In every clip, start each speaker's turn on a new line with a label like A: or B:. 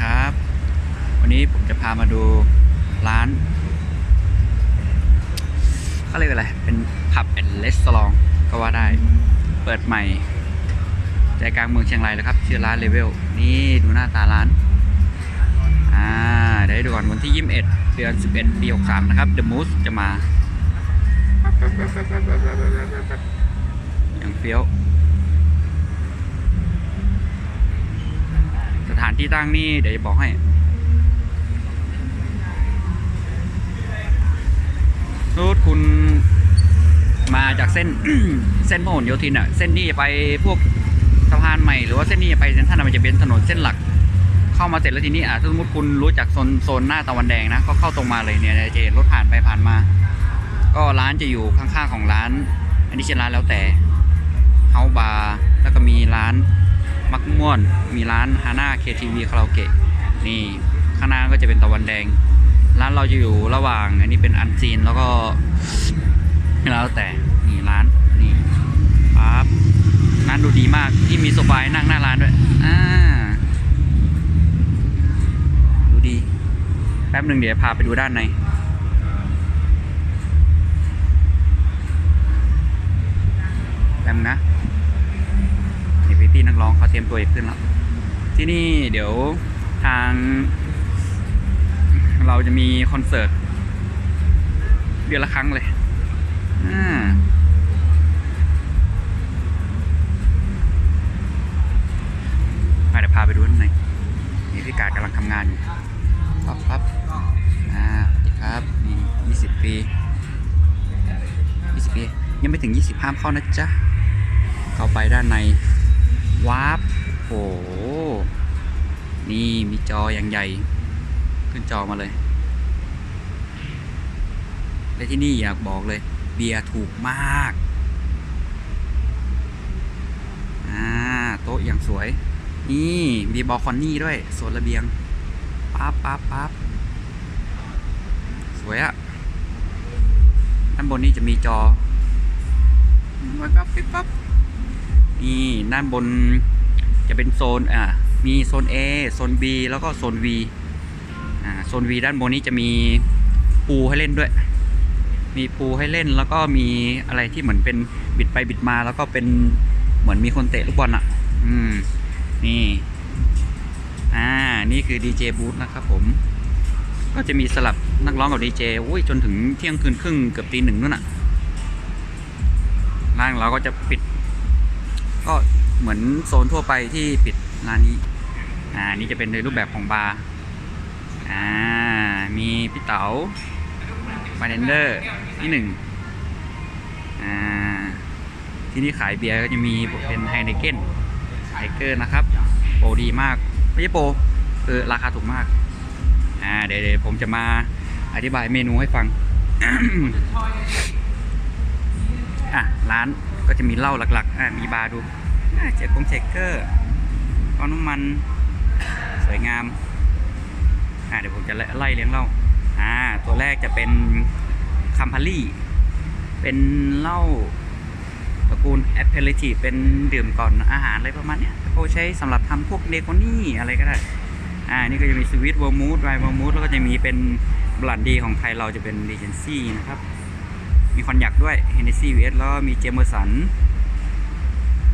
A: ครับ วันนี้ผมจะพามาดูร้านเขาเรียกว่าอะไร เป็นผับแอนด์เลสซองก็ว่าได้ เปิดใหม่ใจกลางเมืองเชียงรายเลยครับ ชื่อร้านเลเวล นี่ดูหน้าตาร้าน อ่าเดี๋ยวให้ดูก่อนวันที่ 21 เดือน 11 ปี 63 นะครับ The Moose จะมา อย่างเฟี้ยว ถานที่ตั้งนี่เดี๋ยวจะบอกให้รูดคุณมาจากเส้นเส้นพหลโยธินอะ เส้นนี้ไปพวกสะพานใหม่หรือว่าเส้นนี้ไปเส้นท่านมันจะเป็นถนนเส้นหลัก เข้ามาเสร็จแล้วทีนี้อะสมมติคุณรู้จักโซนโซนหน้าตะวันแดงนะก็เข้าตรงมาเลยเนี่ยจะเห็นรถผ่านไปผ่านมา ก็ร้านจะอยู่ข้างๆของร้าน อันนี้ชื่อร้านแล้วแต่เฮาบาร์แล้วก็มีร้าน มักม่วน มีร้านฮาน่าเคทีวีคาราโอเกะนี่ข้างหน้าก็จะเป็นตะวันแดง ร้านเราจะอยู่ระหว่าง อันนี้เป็นอันซีนแล้วก็แล้วแต่นี่ร้านนี่ปั๊บร้านดูดีมากที่มีโซฟานั่งหน้าร้านด้วยอ่าดูดี แป๊บหนึ่งเดี๋ยวพาไปดูด้านใน แป๊บนะเห็นพี่ๆนัก ร้องเขาเตรียมตัวจะขึ้นแล้วที่นี่เดี๋ยวทาง เราจะมีคอนเสิร์ตเดือนละครั้งเลยอ่ามาเดี๋ยวพาไปดูข้างในนี่พี่กาดกำลังทำงานอยู่ปั๊บปั๊บอ่าสวัสดีครับนี่ยี่สิบปียี่สิบปี ยังไม่ถึง20ห้ามเข้านะจ๊ะ เข้าไปด้านใน วาร์ปโห นี่มีจออย่างใหญ่ ขึ้นจอมาเลย และที่นี่อยากบอกเลย เบียร์ถูกมาก อ่า โต๊ะอย่างสวย นี่มีบอลคอนนี่ด้วยโซนระเบียง ปั๊บปั๊บปั๊บสวยอะด้านบนนี้จะมีจอมันก็ปิ๊บปั๊บ นี่ด้านบนจะเป็นโซนอ่ามีโซน A โซน B แล้วก็โซน V อ่าโซน V ด้านบนนี้จะมีปูให้เล่นด้วย มีปูให้เล่นแล้วก็มีอะไรที่เหมือนเป็นบิดไปบิดมา แล้วก็เป็นเหมือนมีคนเตะลูกบอลอะ อืมนี่อ่านี่คือดีเจบูธนะครับผม ก็จะมีสลับนักร้องกับดีเจอุ้ยจนถึงเที่ยงคืนครึ่งเกือบตีหนึ่งนู่นอะร้านเราก็จะปิด ก็เหมือนโซนทั่วไปที่ปิดร้านนี้ อ่านี่จะเป็นในรูปแบบของบาร์ อ่า มีพี่เต๋าบาร์เทนเดอร์ที่หนึ่งอ่า ที่นี่ขายเบียร์ก็จะมีเป็นไฮเนเก้นไฮเกอร์นะครับ โปรดีมาก ไม่ใช่โปรคือราคาถูกมาก อ่า เดี๋ยวผมจะมาอธิบายเมนูให้ฟัง อะ ร้าน ก็จะมีเหล้าหลักๆ อะมีบาร์ดูเจอกงเชคเกอร์ก้อนน้ำมัน สวยงาม อะเดี๋ยวผมจะไล่เลี้ยงเหล้าอ่า ตัวแรกจะเป็นคัมพารี่ เป็นเหล้าตระกูลแอปเปอร์ทีเป็นดื่มก่อนอาหารอะไรประมาณเนี้ยเขาใช้สำหรับทำพวกเดโคนี่อะไรก็ได้ อ่า นี่ก็จะมีสวิตเวอร์มูดไรเวอร์มูดแล้วก็จะมีเป็นบลันดีของไทยเราจะเป็นดีเจนซี่นะครับ มีคอนยักด้วยเฮนเนซี่วีเอสแล้วมีเจมเมอร์สัน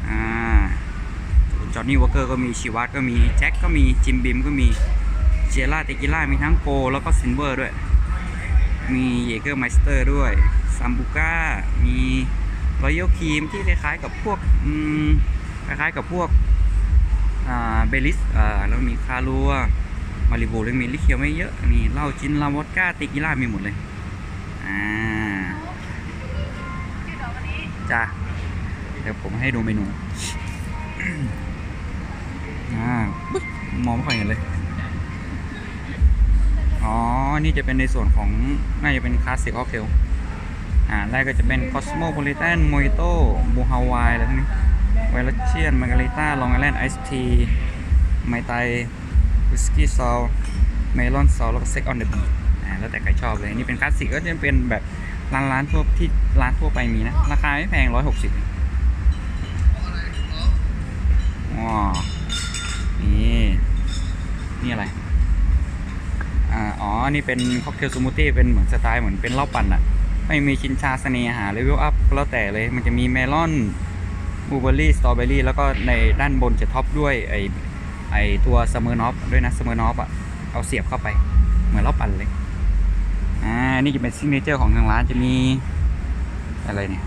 A: อ่าจอห์นนี่วอเกอร์ก็มีชิวัตก็มีแจ็คก็มีจิมบิมก็มีเจล่าเตกิล่ามีทั้งโกลแล้วก็ซินเวอร์ด้วย มีเยเกอร์ไมสเตอร์ด้วยซัมบูก้ามีรอยัลครีมที่คล้ายๆกับพวกคล้ายๆกับพวกอ่าเบลิสอ่าแล้วมีคารัวมาริบูแล้วมีลิเคียวไม่เยอะ มีเหล้าจินลาวอดก้าเตกิล่ามีหมดเลย อ่า จ้าเดี๋ยวผมให้ดูเมนูอ่ามองไม่ค่อยเห็นเลย อ๋อ นี่จะเป็นในส่วนของ น่าจะเป็นคลาสสิกออเคลอ่าแรกก็จะเป็น Cosmopolitan Mojito บูฮาวายอะไรพวกนี้ไวรัสเชียนมาการิต้าลองไอแลนด์ไอซ์ทีไมไตวิสกี้ซอลเมลอนซอลแล้วก็เซ็กออนเดอะบีอ่าแล้วแต่ใครชอบเลย นี่เป็นคลาสสิกก็จะเป็นแบบ ร้านร้านทั่วที่ร้านทั่วไปมีนะ ราคาไม่แพงร้อยหกสิบว้านี่นี่อะไรอันนี้เป็นค็อกเทลสมูทตี้เป็นเหมือนสไตล์เหมือนเป็นเหล้าปั่นอะไม่มีชินชาเสน่หาเลเวลอัพแล้วแต่เลย มันจะมีเมลอนบลูเบอร์รี่สตรอเบอรี่แล้วก็ในด้านบนจะท็อปด้วยไอไอตัวสเมอร์นอฟด้วยนะสเมอร์นอฟอะเอาเสียบเข้าไป เหมือนเหล้าปั่นเลย อ่า นี่จะเป็นซิกเนเจอร์ของทางร้านจะมีอะไรเนี่ย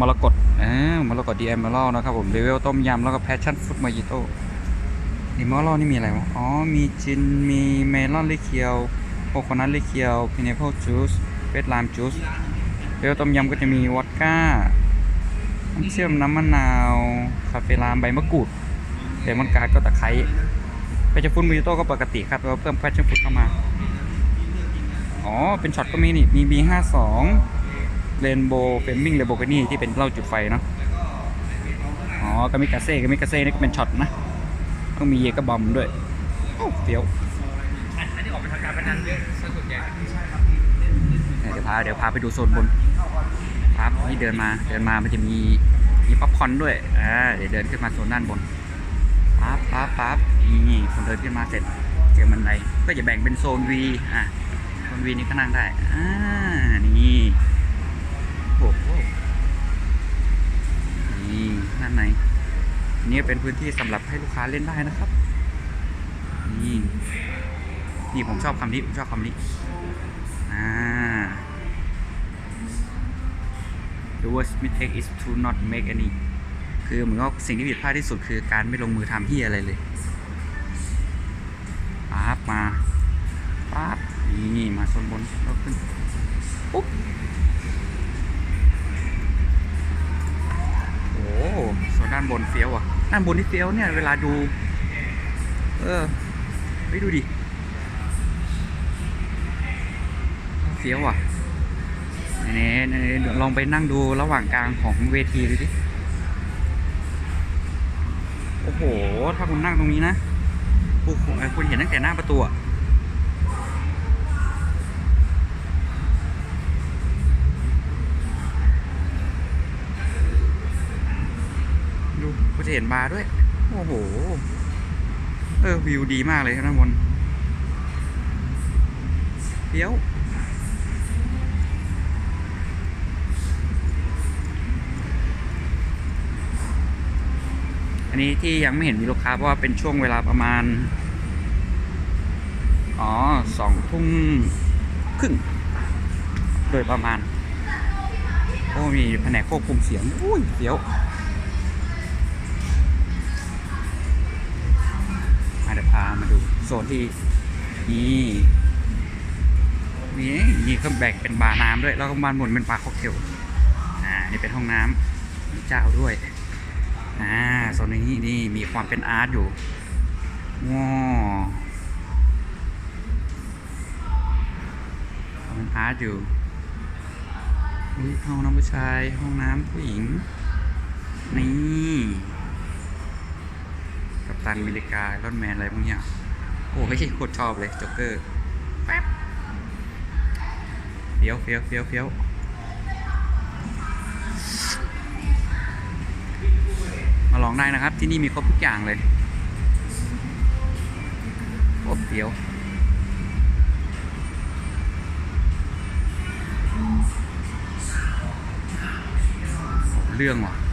A: มรกตเออมรกตดีแอมเบอร์นะครับผมเลเวลต้มยำแล้วก็แพชชั่นฟุตมาจิโต้นี่มอลนี่มีอะไรวะ อ๋อ มีจิน มีเมลอนลิเคียวโคโคนัทลิเคียวพินเนเปิลจูสเวทไลม์จูสเลเวลต้มยำก็จะมีวอดก้าน้ำเชื่อมน้ำมะนาว คาเฟลามใบมะกรูดเลมอนการ์ดก็ตะไคร้แพชชั่นฟุตมาจิโต้ก็ปกติครับแต่ว่าเพิ่มแพชชั่นฟุตเข้ามา อ๋อ เป็นช็อตก็มีนี่ มี B52 เรนโบว์เฟมมิงเรโบกานี่ที่เป็นเหล้าจุดไฟเนาะ อ๋อกามิกาเซ่กามิกาเซ่นี่ก็เป็นช็อตนะ ต้องมีเยกระบอมด้วยโอ้เฟี้ยว
B: อันนี้ออกเป็นทางการพนันด้วยส่วนใหญ่
A: เดี๋ยวพาเดี๋ยวพาไปดูโซนบนปั๊บนี่เดินมาเดินมามันจะมีมีป๊อปคอนด้วยอ่าเดี๋ยวเดินขึ้นมาโซนด้านบนปั๊บปั๊บปั๊บนี่คนเดินขึ้นมาเสร็จเจอบันไดก็จะแบ่งเป็นโซน V อะ น V นี่ก็นั่งได้ อ่า นี่โอ้โหนี่ด้านในนี่เป็นพื้นที่สำหรับให้ลูกค้าเล่นได้นะครับ นี่นี่ผมชอบคำนี้ ผมชอบคำนี้ อ่า The worst mistake is to not make any คือเหมือนว่าสิ่งที่ผิดพลาดที่สุดคือการไม่ลงมือทำที่อะไรเลยปั๊บมาปั๊บ นี่มาโซนบนก็ขึ้นปุ๊บโอ้โซนด้านบนเฟี้ยวอะ ด้านบนนี่เฟี้ยวเนี่ยเวลาดู เออไปดูดิเฟี้ยวอะนี่นี่ลองไปนั่งดูระหว่างกลางของเวทีดูดิโอ้โห ถ้าคุณนั่งตรงนี้นะคุณคุณเห็นตั้งแต่หน้าประตูอะ จะเห็นบาร์ด้วย โอ้โห เออวิวดีมากเลยครับท่านบนเฟี้ยวอันนี้ที่ยังไม่เห็นมีลูกค้าเพราะว่าเป็นช่วงเวลาประมาณ อ๋อสองทุ่มครึ่ง โดยประมาณ โอ้มีแผนกควบคุมเสียงอุ้ยเสียว โซนที่นี่นี่นี่ก็แบ่งเป็นบาร์น้ำด้วย แล้วก็บานบนเป็นบาร์ค็อกเทลอ่านี่เป็นห้องน้ำเจ้าด้วยอ่าโซนนี้นี่มีความเป็นอาร์ตอยู่ว้าวเป็นอาร์ตอยู่ห้องน้ำผู้ชายห้องน้ำผู้หญิง นี่ กัปตันอเมริการอนแมนอะไรพวกเนี้ย โอ้ยโคตรชอบเลยจ็อกเกอร์แป๊บเฟี้ยวเฟี้ยวเฟี้ยวเฟี้ยวมาลองได้นะครับ ที่นี่มีครบทุกอย่างเลยโอ้เดียวเรื่องว่ะ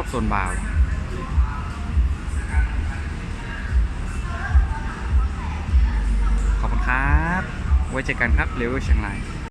A: อบโซนบาร์วขอบคุณครับ ไว้เจอกันครับเลเวลเชียงราย